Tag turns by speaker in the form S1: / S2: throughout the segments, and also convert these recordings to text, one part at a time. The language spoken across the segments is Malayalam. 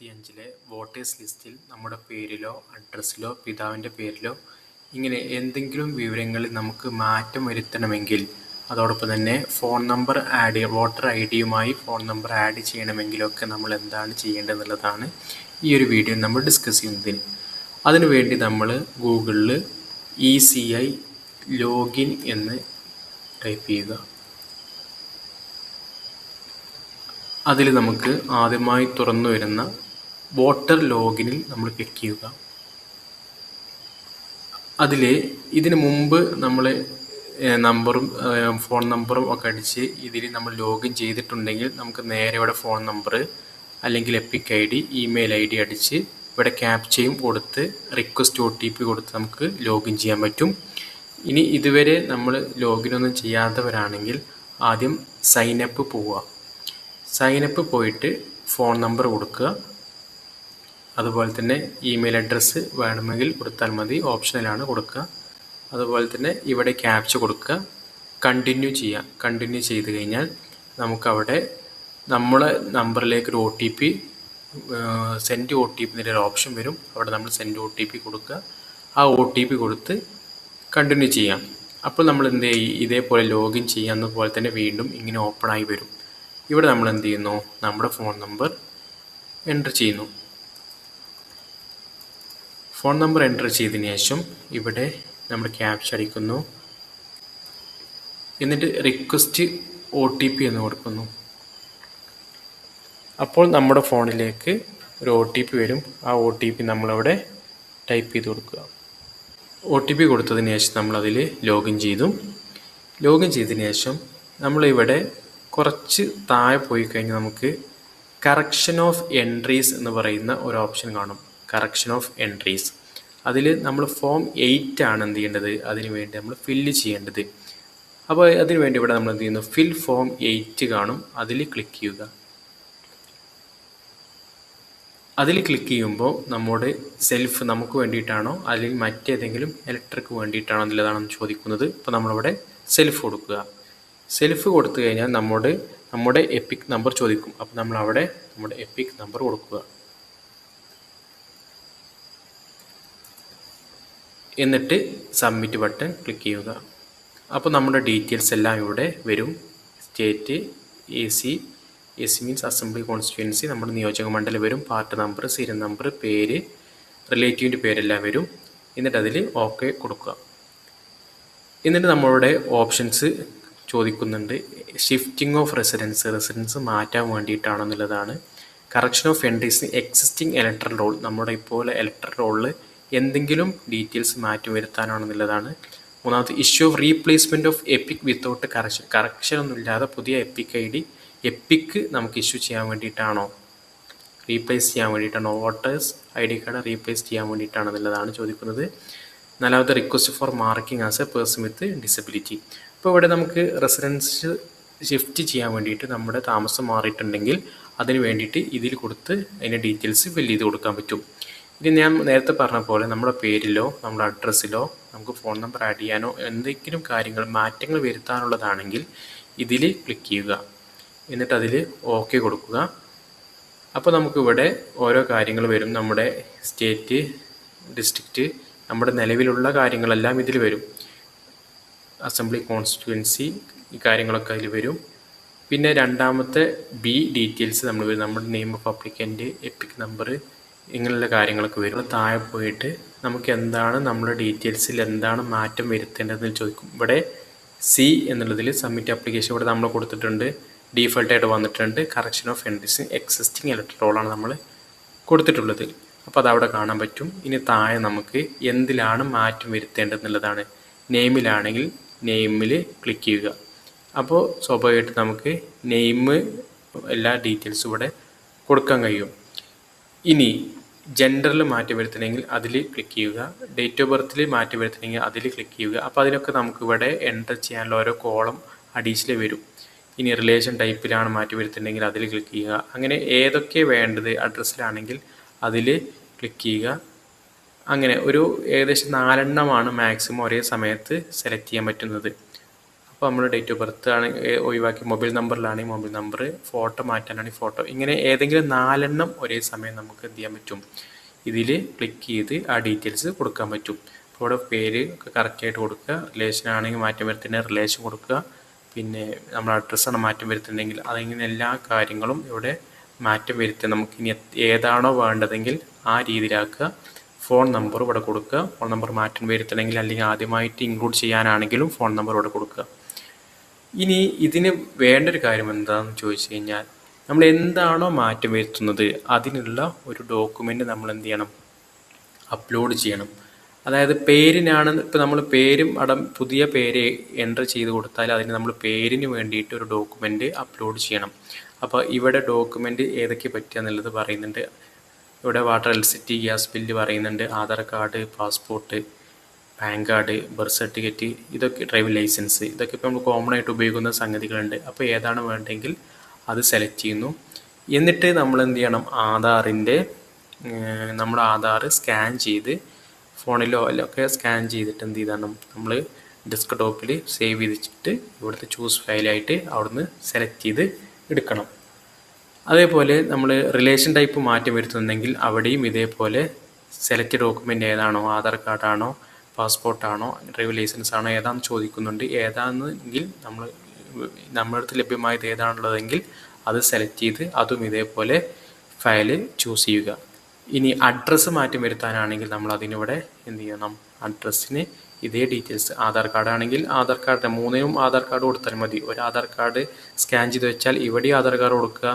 S1: ഇരുപത്തിയഞ്ചിലെ വോട്ടേഴ്സ് ലിസ്റ്റിൽ നമ്മുടെ പേരിലോ അഡ്രസ്സിലോ പിതാവിന്റെ പേരിലോ ഇങ്ങനെ എന്തെങ്കിലും വിവരങ്ങളിൽ നമുക്ക് മാറ്റം വരുത്തണമെങ്കിൽ അതോടൊപ്പം തന്നെ phone number add voter I ഡിയുമായി phone number add ചെയ്യണമെങ്കിലൊക്കെ നമ്മൾ എന്താണ് ചെയ്യേണ്ടതെന്നുള്ളതാണ് ഈ ഒരു വീഡിയോ നമ്മൾ ഡിസ്കസ് ചെയ്യുന്നതിന്. അതിനുവേണ്ടി നമ്മൾ ഗൂഗിളിൽ ഇ സി ഐ ലോഗിൻ എന്ന് ടൈപ്പ് ചെയ്യുക. അതിൽ നമുക്ക് ആദ്യമായി തുറന്നു വരുന്ന വോട്ടർ ലോഗിനിൽ നമ്മൾ ക്ലിക്ക് ചെയ്യുക. അതിൽ ഇതിന് മുമ്പ് നമ്മൾ നമ്പറും ഫോൺ നമ്പറും ഒക്കെ അടിച്ച് ഇതിൽ നമ്മൾ ലോഗിൻ ചെയ്തിട്ടുണ്ടെങ്കിൽ നമുക്ക് നേരെ ഇവിടെ ഫോൺ നമ്പർ അല്ലെങ്കിൽ EPIC I D email I D അടിച്ച് ഇവിടെ ക്യാപ്ചയും കൊടുത്ത് റിക്വസ്റ്റ് ഒ ടി പി കൊടുത്ത് നമുക്ക് ലോഗിൻ ചെയ്യാൻ പറ്റും. ഇനി ഇതുവരെ നമ്മൾ ലോഗിൻ ഒന്നും ചെയ്യാത്തവരാണെങ്കിൽ ആദ്യം സൈനപ്പ് പോവുക. സൈനപ്പ് പോയിട്ട് ഫോൺ നമ്പർ കൊടുക്കുക. അതുപോലെ തന്നെ ഇമെയിൽ അഡ്രസ്സ് വേണമെങ്കിൽ കൊടുത്താൽ മതി. ഓപ്ഷനിലാണ് കൊടുക്കുക. അതുപോലെ തന്നെ ഇവിടെ ക്യാപ്ച കൊടുക്കുക. കണ്ടിന്യൂ ചെയ്യുക. കണ്ടിന്യൂ ചെയ്ത് കഴിഞ്ഞാൽ നമുക്കവിടെ നമ്മളെ നമ്പറിലേക്ക് ഒരു O T P send O T പിന്റെ ഒരു ഓപ്ഷൻ വരും. അവിടെ നമ്മൾ സെൻഡ് ഒ ടി പി കൊടുക്കുക. ആ ഒ ടി പി കൊടുത്ത് കണ്ടിന്യൂ ചെയ്യാം. അപ്പോൾ നമ്മൾ എന്ത് ചെയ്യും? ഇതേപോലെ ലോഗിൻ ചെയ്യാവുന്ന പോലെ തന്നെ വീണ്ടും ഇങ്ങനെ ഓപ്പൺ ആയി വരും. ഇവിടെ നമ്മൾ എന്ത് ചെയ്യുന്നു? നമ്മുടെ ഫോൺ നമ്പർ എന്റർ ചെയ്യുന്നു. ഫോൺ നമ്പർ എന്റർ ചെയ്തതിന് ശേഷം ഇവിടെ നമ്മൾ ക്യാപ്ച അടിക്കുന്നു. എന്നിട്ട് റിക്വസ്റ്റ് ഒ ടി പി എന്ന് കൊടുക്കുന്നു. അപ്പോൾ നമ്മുടെ ഫോണിലേക്ക് ഒരു ഒ ടി പി വരും. ആ ഒ ടി പി നമ്മളവിടെ ടൈപ്പ് ചെയ്ത് കൊടുക്കുക. ഒ ടി പി കൊടുത്തതിന് ശേഷം നമ്മളതിൽ ലോഗിൻ ചെയ്തു. ലോഗിൻ ചെയ്തതിന് ശേഷം നമ്മളിവിടെ കുറച്ച് താഴെ പോയി കഴിഞ്ഞാൽ നമുക്ക് കറക്ഷൻ ഓഫ് എൻട്രീസ് എന്ന് പറയുന്ന ഒരു ഓപ്ഷൻ കാണും. കറക്ഷൻ ഓഫ് എൻട്രീസ് അതിൽ നമ്മൾ ഫോം എയ്റ്റ് ആണ് എന്ത് ചെയ്യേണ്ടത്? അതിന് വേണ്ടി നമ്മൾ ഫില്ല് ചെയ്യേണ്ടത്. അപ്പോൾ അതിന് വേണ്ടി ഇവിടെ നമ്മൾ എന്ത് ചെയ്യുന്നു? ഫിൽ ഫോം എയ്റ്റ് കാണും. അതിൽ ക്ലിക്ക് ചെയ്യുക. അതിൽ ക്ലിക്ക് ചെയ്യുമ്പോൾ നമ്മുടെ സെൽഫ് നമുക്ക് വേണ്ടിയിട്ടാണോ? അല്ലെങ്കിൽ മറ്റേതെങ്കിലും ഇലക്ട്രിക്ക് വേണ്ടിയിട്ടാണോ എന്നുള്ളതാണെന്ന് ചോദിക്കുന്നത്. അപ്പോൾ നമ്മളിവിടെ സെൽഫ് കൊടുക്കുക. സെൽഫ് കൊടുത്തു കഴിഞ്ഞാൽ നമ്മുടെ നമ്മുടെ എപ്പിക് നമ്പർ ചോദിക്കും. അപ്പോൾ നമ്മൾ അവിടെ നമ്മുടെ എപ്പിക് നമ്പർ കൊടുക്കുക. എന്നിട്ട് സബ്മിറ്റ് ബട്ടൺ ക്ലിക്ക് ചെയ്യുക. അപ്പോൾ നമ്മുടെ ഡീറ്റെയിൽസ് എല്ലാം ഇവിടെ വരും. State A C A C means assembly constituency നമ്മുടെ നിയോജക മണ്ഡലം വരും. പാർട്ട് നമ്പർ സീരിയൽ നമ്പർ പേര് റിലേറ്റീവിന്റെ പേരെല്ലാം വരും. എന്നിട്ട് അതിൽ ഓക്കെ കൊടുക്കുക. എന്നിട്ട് നമ്മളുടെ ഓപ്ഷൻസ് ചോദിക്കുന്നുണ്ട്. ഷിഫ്റ്റിംഗ് ഓഫ് റെസിഡൻസ് റെസിഡൻസ് മാറ്റാൻ വേണ്ടിയിട്ടാണെന്നുള്ളതാണ്. Correction of entries existing electoral roll നമ്മുടെ ഇപ്പോൾ ഇലക്ട്രൽ റോളിൽ എന്തെങ്കിലും ഡീറ്റെയിൽസ് മാറ്റി വരുത്താനാണെന്നുള്ളതാണ്. മൂന്നാമത് issue of replacement of EPIC without correction correction ഒന്നുമില്ലാതെ പുതിയ എപ്പിക് ഐ ഡി എപ്പിക്ക് നമുക്ക് ഇഷ്യൂ ചെയ്യാൻ വേണ്ടിയിട്ടാണോ? റീപ്ലേസ് ചെയ്യാൻ വേണ്ടിയിട്ടാണോ? Voters I D card replace ചെയ്യാൻ വേണ്ടിയിട്ടാണെന്നുള്ളതാണ് ചോദിക്കുന്നത്. നാലാമത്തെ request for marking as a person with disability ഇപ്പോൾ ഇവിടെ നമുക്ക് റെസിഡൻസ് ഷിഫ്റ്റ് ചെയ്യാൻ വേണ്ടിയിട്ട് നമ്മുടെ താമസം മാറിയിട്ടുണ്ടെങ്കിൽ അതിന് വേണ്ടിയിട്ട് ഇതിൽ കൊടുത്ത് അതിന്റെ ഡീറ്റെയിൽസ് ഫില്ല് ചെയ്ത് കൊടുക്കാൻ പറ്റും. ഇനി ഞാൻ നേരത്തെ പറഞ്ഞ പോലെ നമ്മുടെ പേരിലോ നമ്മുടെ അഡ്രസ്സിലോ നമുക്ക് ഫോൺ നമ്പർ ആഡ് ചെയ്യാനോ എന്തെങ്കിലും കാര്യങ്ങൾ മാറ്റങ്ങൾ വരുത്താനുള്ളതാണെങ്കിൽ ഇതിൽ ക്ലിക്ക് ചെയ്യുക. എന്നിട്ട് അതിൽ ഓക്കെ കൊടുക്കുക. അപ്പോൾ നമുക്കിവിടെ ഓരോ കാര്യങ്ങൾ വരും. നമ്മുടെ സ്റ്റേറ്റ് ഡിസ്ട്രിക്റ്റ് നമ്മുടെ നിലവിലുള്ള കാര്യങ്ങളെല്ലാം ഇതിൽ വരും. അസംബ്ലി കോൺസ്റ്റിറ്റ്യുവൻസി ഈ കാര്യങ്ങളൊക്കെ അതിൽ വരും. പിന്നെ രണ്ടാമത്തെ ബി ഡീറ്റെയിൽസ് നമ്മൾ വരും. നമ്മുടെ name of applicant EPIC number ഇങ്ങനെയുള്ള കാര്യങ്ങളൊക്കെ വരും. താഴെ പോയിട്ട് നമുക്ക് എന്താണ് നമ്മുടെ ഡീറ്റെയിൽസിൽ എന്താണ് മാറ്റം വരുത്തേണ്ടതെന്ന് ചോദിക്കും. ഇവിടെ സി എന്നുള്ളതിൽ സബ്മിറ്റ് ആപ്ലിക്കേഷൻ ഇവിടെ നമ്മൾ കൊടുത്തിട്ടുണ്ട്. ഡീഫോൾട്ടായിട്ട് വന്നിട്ടുണ്ട്. കറക്ഷൻ ഓഫ് എൻട്രീസ് എക്സിസ്റ്റിംഗ് ഇലക്ട്രോളാണ് നമ്മൾ കൊടുത്തിട്ടുള്ളത്. അപ്പോൾ അതവിടെ കാണാൻ പറ്റും. ഇനി താഴെ നമുക്ക് എന്തിലാണ് മാറ്റം വരുത്തേണ്ടതെന്നുള്ളതാണ്. നെയിമിലാണെങ്കിൽ നെയിമിൽ ക്ലിക്ക് ചെയ്യുക. അപ്പോൾ സ്വാഭാവികമായിട്ട് നമുക്ക് നെയിം എല്ലാ ഡീറ്റെയിൽസും ഇവിടെ കൊടുക്കാൻ കഴിയും. ഇനി ജെൻഡറിൽ മാറ്റം വരുത്തണമെങ്കിൽ അതിൽ ക്ലിക്ക് ചെയ്യുക. ഡേറ്റ് ഓഫ് ബർത്തിൽ മാറ്റം വരുത്തണമെങ്കിൽ അതിൽ ക്ലിക്ക് ചെയ്യുക. അപ്പോൾ അതിനൊക്കെ നമുക്ക് ഇവിടെ എന്റർ ചെയ്യാനുള്ള ഓരോ കോളം അഡീഷണൽ വരും. ഇനി റിലേഷൻ ടൈപ്പിലാണ് മാറ്റി വരുത്തുന്നുണ്ടെങ്കിൽ അതിൽ ക്ലിക്ക് ചെയ്യുക. അങ്ങനെ ഏതൊക്കെ വേണ്ടത് അഡ്രസ്സിലാണെങ്കിൽ അതിൽ ക്ലിക്ക് ചെയ്യുക. അങ്ങനെ ഒരു ഏകദേശം നാലെണ്ണമാണ് മാക്സിമം ഒരേ സമയത്ത് സെലക്ട് ചെയ്യാൻ പറ്റുന്നത്. അപ്പോൾ നമ്മൾ ഡേറ്റ് ഓഫ് ബർത്ത് ആണ് ഒഴിവാക്കി. മൊബൈൽ നമ്പറിലാണെങ്കിൽ മൊബൈൽ നമ്പർ ഫോട്ടോ മാറ്റാനാണെങ്കിൽ ഫോട്ടോ. ഇങ്ങനെ ഏതെങ്കിലും നാലെണ്ണം ഒരേ സമയം നമുക്ക് എന്ത് ചെയ്യാൻ പറ്റും? ഇതിൽ ക്ലിക്ക് ചെയ്ത് ആ ഡീറ്റെയിൽസ് കൊടുക്കാൻ പറ്റും. അപ്പോൾ ഇവിടെ പേര് ഒക്കെ കറക്റ്റായിട്ട് കൊടുക്കുക. റിലേഷൻ ആണെങ്കിൽ മാറ്റം വരുത്തുന്ന റിലേഷൻ കൊടുക്കുക. പിന്നെ നമ്മൾ അഡ്രസ്സാണ് മാറ്റം വരുത്തുന്നതെങ്കിൽ അതിങ്ങനെ എല്ലാ കാര്യങ്ങളും ഇവിടെ മാറ്റം വരുത്തുക. നമുക്ക് ഇനി ഏതാണോ വേണ്ടതെങ്കിൽ ആ രീതിയിലാക്കുക. ഫോൺ നമ്പർ ഇവിടെ കൊടുക്കുക. ഫോൺ നമ്പർ മാറ്റം വരുത്തണമെങ്കിൽ അല്ലെങ്കിൽ ആദ്യമായിട്ട് ഇൻക്ലൂഡ് ചെയ്യാനാണെങ്കിലും ഫോൺ നമ്പർ ഇവിടെ കൊടുക്കുക. ഇനി ഇതിന് വേണ്ടൊരു കാര്യം എന്താണെന്ന് ചോദിച്ചു കഴിഞ്ഞാൽ നമ്മൾ എന്താണോ മാറ്റം വരുത്തുന്നത് അതിനുള്ള ഒരു ഡോക്യുമെന്റ് നമ്മൾ എന്ത് ചെയ്യണം? അപ്ലോഡ് ചെയ്യണം. അതായത് പേരിനാണ് ഇപ്പോൾ നമ്മൾ പേരും അടം പുതിയ പേര് എന്റർ ചെയ്ത് കൊടുത്താൽ അതിന് നമ്മൾ പേരിന് വേണ്ടിയിട്ട് ഒരു ഡോക്യുമെന്റ് അപ്ലോഡ് ചെയ്യണം. അപ്പോൾ ഇവിടെ ഡോക്യുമെന്റ് ഏതൊക്കെ പറ്റുക എന്നുള്ളത് പറയുന്നുണ്ട്. ഇവിടെ വാട്ടർ എലക്ട്രിസിറ്റി ഗ്യാസ് ബില്ല് പറയുന്നുണ്ട്. Aadhaar card passport PAN card birth certificate ഇതൊക്കെ ഡ്രൈവിംഗ് ലൈസൻസ് ഇതൊക്കെ ഇപ്പോൾ നമ്മൾ കോമൺ ആയിട്ട് ഉപയോഗിക്കുന്ന സംഗതികളുണ്ട്. അപ്പോൾ ഏതാണ് വേണ്ടെങ്കിൽ അത് സെലക്ട് ചെയ്യുന്നു. എന്നിട്ട് നമ്മൾ എന്ത് ചെയ്യണം? ആധാറിന്റെ നമ്മുടെ ആധാർ സ്കാൻ ചെയ്ത് ഫോണിലോ അല്ലൊക്കെ സ്കാൻ ചെയ്തിട്ട് എന്ത് ചെയ്താണ്? നമ്മൾ ഡെസ്ക് ടോപ്പിൽ സേവ് ചെയ്തിട്ട് ഇവിടുത്തെ ചൂസ് ഫയലായിട്ട് അവിടുന്ന് സെലക്ട് ചെയ്ത് എടുക്കണം. അതേപോലെ നമ്മൾ റിലേഷൻ ടൈപ്പ് മാറ്റം വരുത്തുന്നെങ്കിൽ അവിടെയും ഇതേപോലെ സെലക്ട് ഡോക്യുമെന്റ് ഏതാണോ ആധാർ കാർഡാണോ പാസ്പോർട്ടാണോ ഡ്രൈവിംഗ് ലൈസൻസ് ആണോ ഏതാണെന്ന് ചോദിക്കുന്നുണ്ട്. ഏതാണെങ്കിൽ നമ്മൾ നമ്മുടെ അടുത്ത് ലഭ്യമായത് ഏതാണുള്ളതെങ്കിൽ അത് സെലക്ട് ചെയ്ത് അതും ഇതേപോലെ ഫയൽ ചൂസ് ചെയ്യുക. ഇനി അഡ്രസ്സ് മാറ്റം വരുത്താനാണെങ്കിൽ നമ്മൾ അതിനിവിടെ എന്ത് ചെയ്യണം? അഡ്രസ്സിന് ഇതേ ഡീറ്റെയിൽസ് ആധാർ കാർഡ് ആണെങ്കിൽ ആധാർ കാർഡ് മൂന്നിനും ആധാർ കാർഡ് കൊടുത്താൽ മതി. ഒരു ആധാർ കാർഡ് സ്കാൻ ചെയ്ത് വെച്ചാൽ ഇവിടെ ആധാർ കാർഡ് കൊടുക്കുക.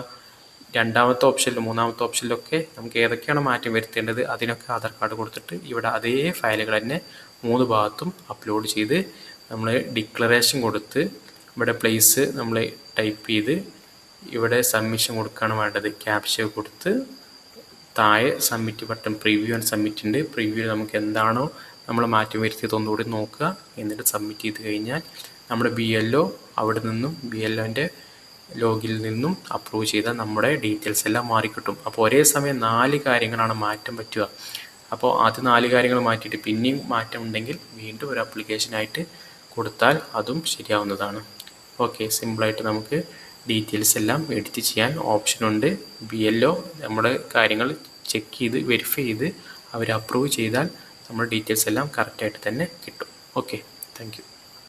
S1: രണ്ടാമത്തെ ഓപ്ഷനിലും മൂന്നാമത്തെ ഓപ്ഷനിലൊക്കെ നമുക്ക് ഏതൊക്കെയാണ് മാറ്റം വരുത്തേണ്ടത് അതിനൊക്കെ ആധാർ കാർഡ് കൊടുത്തിട്ട് ഇവിടെ അതേ ഫയലുകൾ തന്നെ മൂന്ന് ഭാഗത്തും അപ്ലോഡ് ചെയ്ത് നമ്മൾ ഡിക്ലറേഷൻ കൊടുത്ത് ഇവിടെ പ്ലേസ് നമ്മൾ ടൈപ്പ് ചെയ്ത് ഇവിടെ സബ്മിഷൻ കൊടുക്കുകയാണ് വേണ്ടത്. ക്യാപ്ഷ കൊടുത്ത് താഴെ submit button preview and submit ഉണ്ട്. പ്രിവ്യൂ നമുക്ക് എന്താണോ നമ്മൾ മാറ്റം വരുത്തിയത് ഒന്നുകൂടി നോക്കുക. എന്നിട്ട് സബ്മിറ്റ് ചെയ്ത് കഴിഞ്ഞാൽ നമ്മുടെ ബി എൽ ഒ അവിടെ നിന്നും ബി എൽ ഒന്റെ ലോഗിൽ നിന്നും അപ്രൂവ് ചെയ്ത നമ്മുടെ ഡീറ്റെയിൽസ് എല്ലാം മാറിക്കിട്ടും. അപ്പോൾ ഒരേ സമയം നാല് കാര്യങ്ങളാണ് മാറ്റം പറ്റുക. അപ്പോൾ ആദ്യം നാല് കാര്യങ്ങൾ മാറ്റിയിട്ട് പിന്നെയും മാറ്റം ഉണ്ടെങ്കിൽ വീണ്ടും ഒരു ആപ്ലിക്കേഷനായിട്ട് കൊടുത്താൽ അതും ശരിയാവുന്നതാണ്. ഓക്കെ സിമ്പിളായിട്ട് നമുക്ക് ഡീറ്റെയിൽസ് എല്ലാം എഡിറ്റ് ചെയ്യാൻ ഓപ്ഷനുണ്ട് ബി എൽ നമ്മുടെ കാര്യങ്ങൾ ചെക്ക് ചെയ്ത് വെരിഫൈ ചെയ്ത് അവർ അപ്രൂവ് ചെയ്താൽ നമ്മുടെ ഡീറ്റെയിൽസ് എല്ലാം കറക്റ്റായിട്ട് തന്നെ കിട്ടും. Okay thank